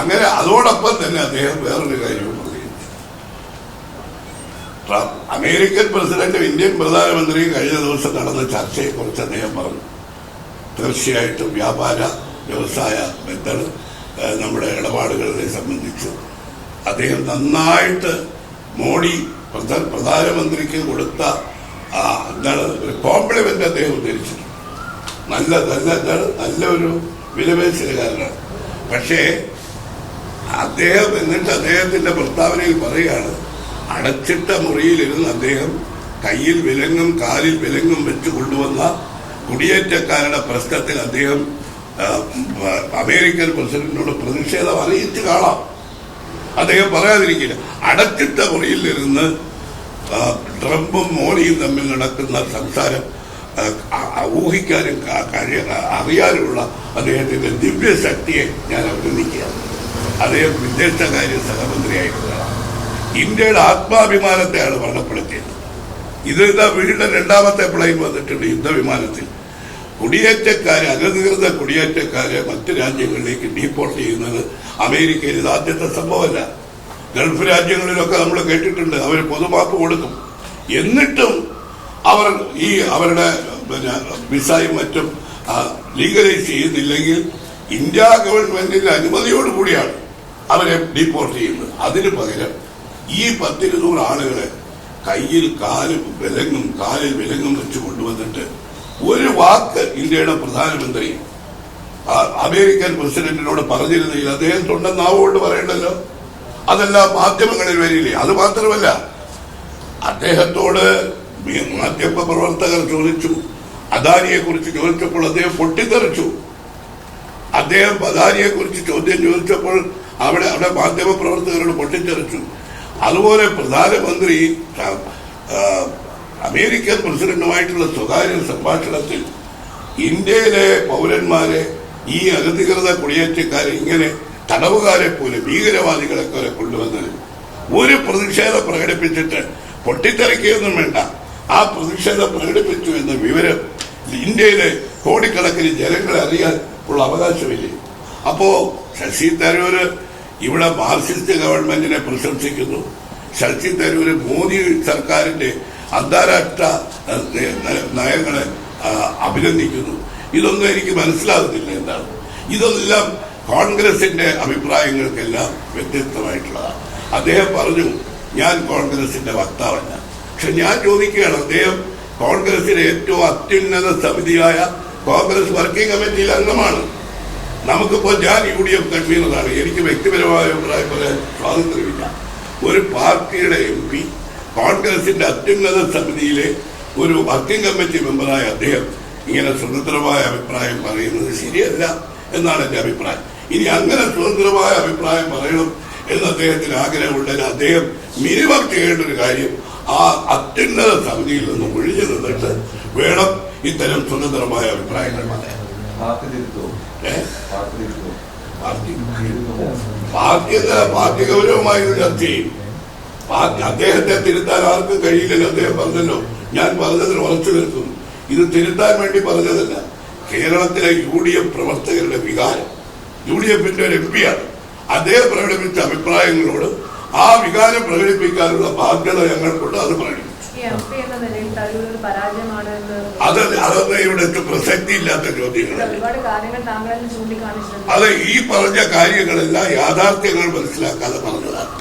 അങ്ങനെ അതോടൊപ്പം തന്നെ അദ്ദേഹം വേറൊരു കാര്യവും പറയുന്നു. അമേരിക്കൻ പ്രസിഡന്റും ഇന്ത്യൻ പ്രധാനമന്ത്രിയും കഴിഞ്ഞ ദിവസം നടന്ന ചർച്ചയെക്കുറിച്ച് അദ്ദേഹം പറഞ്ഞു. തീർച്ചയായിട്ടും വ്യാപാര വ്യവസായ ബന്ധങ്ങൾ നമ്മുടെ ഇടപാടുകളെ സംബന്ധിച്ച് അദ്ദേഹം നന്നായിട്ട് മോഡി പ്രധ- പ്രധാനമന്ത്രിക്ക് കൊടുത്ത എന്താണ് ഒരു കോംപ്ലിമെന്റ് അദ്ദേഹം ഉദ്ധരിച്ചിട്ടുണ്ട്. നല്ല നല്ല എന്താണ് നല്ലൊരു വിലപേശലുകാരനാണ്. പക്ഷേ അദ്ദേഹം എന്നിട്ട് അദ്ദേഹത്തിന്റെ പ്രസ്താവനയിൽ പറയാണ് അടച്ചിട്ട മുറിയിലിരുന്ന് അദ്ദേഹം കയ്യിൽ വിലങ്ങും കാലിൽ വിലങ്ങും വെച്ച് കൊണ്ടുവന്ന കുടിയേറ്റക്കാരുടെ പ്രശ്നത്തിൽ അദ്ദേഹം അമേരിക്കൻ പ്രസിഡന്റിനോട് പ്രതിഷേധം അറിയിച്ച് കാണാം അദ്ദേഹം പറയാതിരിക്കില്ല അടച്ചിട്ട മുറിയിൽ ഇരുന്ന് ട്രംപും മോഡിയും തമ്മിൽ നടക്കുന്ന സംസാരം ഊഹിക്കാനും അറിയാനുമുള്ള അദ്ദേഹത്തിന്റെ ദിവ്യശക്തിയെ ഞാൻ അഭിനന്ദിക്കുകയാണ്. അദ്ദേഹം വിദേശകാര്യ സഹമന്ത്രിയായിരുന്നതാണ് ഇന്ത്യയുടെ ആത്മാഭിമാനത്തെയാണ് വർണപ്പെടുത്തിയത് ഇത് ഇതാ വീണ്ടും രണ്ടാമത്തെ പ്ലെയിൻ വന്നിട്ടുണ്ട് യുദ്ധവിമാനത്തിൽ. കുടിയേറ്റക്കാരെ അനധികൃത കുടിയേറ്റക്കാരെ മറ്റ് രാജ്യങ്ങളിലേക്ക് ഡീപ്പോർട്ട് ചെയ്യുന്നത് അമേരിക്കയിൽ ഇത് ആദ്യത്തെ സംഭവമല്ല. ഗൾഫ് രാജ്യങ്ങളിലൊക്കെ നമ്മൾ കേട്ടിട്ടുണ്ട് അവർ പൊതുമാപ്പ് കൊടുക്കും. എന്നിട്ടും അവർ ഈ അവരുടെ പിന്നെ വിസയും മറ്റും ലീഗലൈസ് ചെയ്യുന്നില്ലെങ്കിൽ ഇന്ത്യ ഗവൺമെന്റിന്റെ അനുമതിയോടുകൂടിയാണ്. അവരെ ഡീപ്പോർട്ട് ചെയ്യുന്നത്. അതിന് പകരം ഈ പത്തിരുന്നൂറ് ആളുകളെ കയ്യിൽ കാലും വിലങ്ങും കാലിൽ വിലങ്ങും വെച്ച് കൊണ്ടുവന്നിട്ട് ഒരു വാക്ക് ഇന്ത്യയുടെ പ്രധാനമന്ത്രി അമേരിക്കൻ പ്രസിഡന്റിനോട് പറഞ്ഞിരുന്നെങ്കിൽ അദ്ദേഹം നാവുകൊണ്ട് പറയണ്ടല്ലോ. അതെല്ലാം മാധ്യമങ്ങളിൽ വരില്ലേ? അത് മാത്രമല്ല അദ്ദേഹത്തോട് മാധ്യമ പ്രവർത്തകർ ചോദിച്ചു. അദാനിയെ കുറിച്ച് ചോദിച്ചപ്പോൾ അദ്ദേഹം പൊട്ടിത്തെറിച്ചു. അദ്ദേഹം അദാനിയെ കുറിച്ച് ചോദ്യം ചോദിച്ചപ്പോൾ അവിടെ അവിടെ മാധ്യമ പ്രവർത്തകരോട് പൊട്ടിത്തെറിച്ചു. അതുപോലെ പ്രധാനമന്ത്രി അമേരിക്കൻ പ്രസിഡന്റുമായിട്ടുള്ള സ്വകാര്യ സംഭാഷണത്തിൽ ഇന്ത്യയിലെ പൗരന്മാരെ ഈ അനധികൃത കുടിയേറ്റക്കാരെ ഇങ്ങനെ തടവുകാരെ പോലെ ഭീകരവാദികളെ പോലെ കൊണ്ടുവന്ന് ഒരു പ്രതിഷേധം പ്രകടിപ്പിച്ചിട്ട് പൊട്ടിത്തെറിക്കുകയൊന്നും വേണ്ട. ആ പ്രതിഷേധം പ്രകടിപ്പിച്ചു എന്ന വിവരം ഇന്ത്യയിലെ കോടിക്കണക്കിന് ജനങ്ങളെ അറിയാൻ ഉള്ള അവകാശമില്ലേ? അപ്പോ ശശി തരൂര് ഇവിടെ മാർക്സിസ്റ്റ് ഗവൺമെന്റിനെ പ്രശംസിക്കുന്നു. ശശി തരൂര് മോദി സർക്കാരിന്റെ അന്താരാഷ്ട്ര നയങ്ങളെ അഭിനന്ദിക്കുന്നു. ഇതൊന്നും എനിക്ക് മനസ്സിലാകുന്നില്ല എന്താണ്. ഇതെല്ലാം കോൺഗ്രസിന്റെ അഭിപ്രായങ്ങൾക്കെല്ലാം വ്യത്യസ്തമായിട്ടുള്ളതാണ്. അദ്ദേഹം പറഞ്ഞു ഞാൻ കോൺഗ്രസിന്റെ വക്താവല്ല. പക്ഷെ ഞാൻ ചോദിക്കുകയാണ് അദ്ദേഹം കോൺഗ്രസിന്റെ ഏറ്റവും അത്യുന്നത സമിതിയായ കോൺഗ്രസ് വർക്കിംഗ് കമ്മിറ്റിയിൽ അംഗമാണ്. നമുക്കിപ്പോ ഞാൻ യു ഡി എഫ് കൺവീനറാണ്. എനിക്ക് വ്യക്തിപരമായ അഭിപ്രായം പറയാൻ സ്വാതന്ത്ര്യമില്ല. ഒരു പാർട്ടിയുടെ എം പി കോൺഗ്രസിന്റെ അത്യുന്നത സമിതിയിലെ ഒരു വർക്കിംഗ് കമ്മിറ്റി മെമ്പറായ അദ്ദേഹം ഇങ്ങനെ സ്വതന്ത്രമായ അഭിപ്രായം പറയുന്നത് ശരിയല്ല എന്നാണ് എന്റെ അഭിപ്രായം. ഇനി അങ്ങനെ സ്വതന്ത്രമായ അഭിപ്രായം പറയണം എന്ന് അദ്ദേഹത്തിന് ആഗ്രഹമുണ്ടെങ്കിൽ അദ്ദേഹം മിനിമം ചെയ്യേണ്ട ഒരു കാര്യം ആ അത്യുന്നത സമിതിയിൽ നിന്ന് ഒഴിഞ്ഞു നിന്നിട്ട് വേണം ഇത്തരം സ്വതന്ത്രമായ അഭിപ്രായങ്ങൾ പറയാൻ. പാർട്ടി തിരുത്തോ പാർട്ടി പാർട്ടി അദ്ദേഹത്തെ തിരുത്താൻ ആർക്കും കഴിയില്ലല്ലോ അദ്ദേഹം പറഞ്ഞല്ലോ. ഞാൻ പറഞ്ഞതിൽ ഉറച്ചു നിൽക്കുന്നു. ഇത് തിരുത്താൻ വേണ്ടി പറഞ്ഞതല്ല. കേരളത്തിലെ യു ഡി എഫ് പ്രവർത്തകരുടെ വികാരം. യു ഡി എഫിന്റെ ഒരു എം പിയാണ് അദ്ദേഹം പ്രകടിപ്പിച്ച അഭിപ്രായങ്ങളോട് ആ വികാരം പ്രകടിപ്പിക്കാനുള്ള ബാധ്യത ഞങ്ങൾക്കുണ്ട് അത് പ്രകടിപ്പിച്ചു അത് അതൊന്നും ഇവിടെ പ്രസക്തി ഇല്ലാത്ത ചോദ്യങ്ങളല്ല. അത് ഈ പറഞ്ഞ കാര്യങ്ങളെല്ലാം യാഥാർത്ഥ്യങ്ങൾ മനസ്സിലാക്കാതെ പറഞ്ഞതാണ്.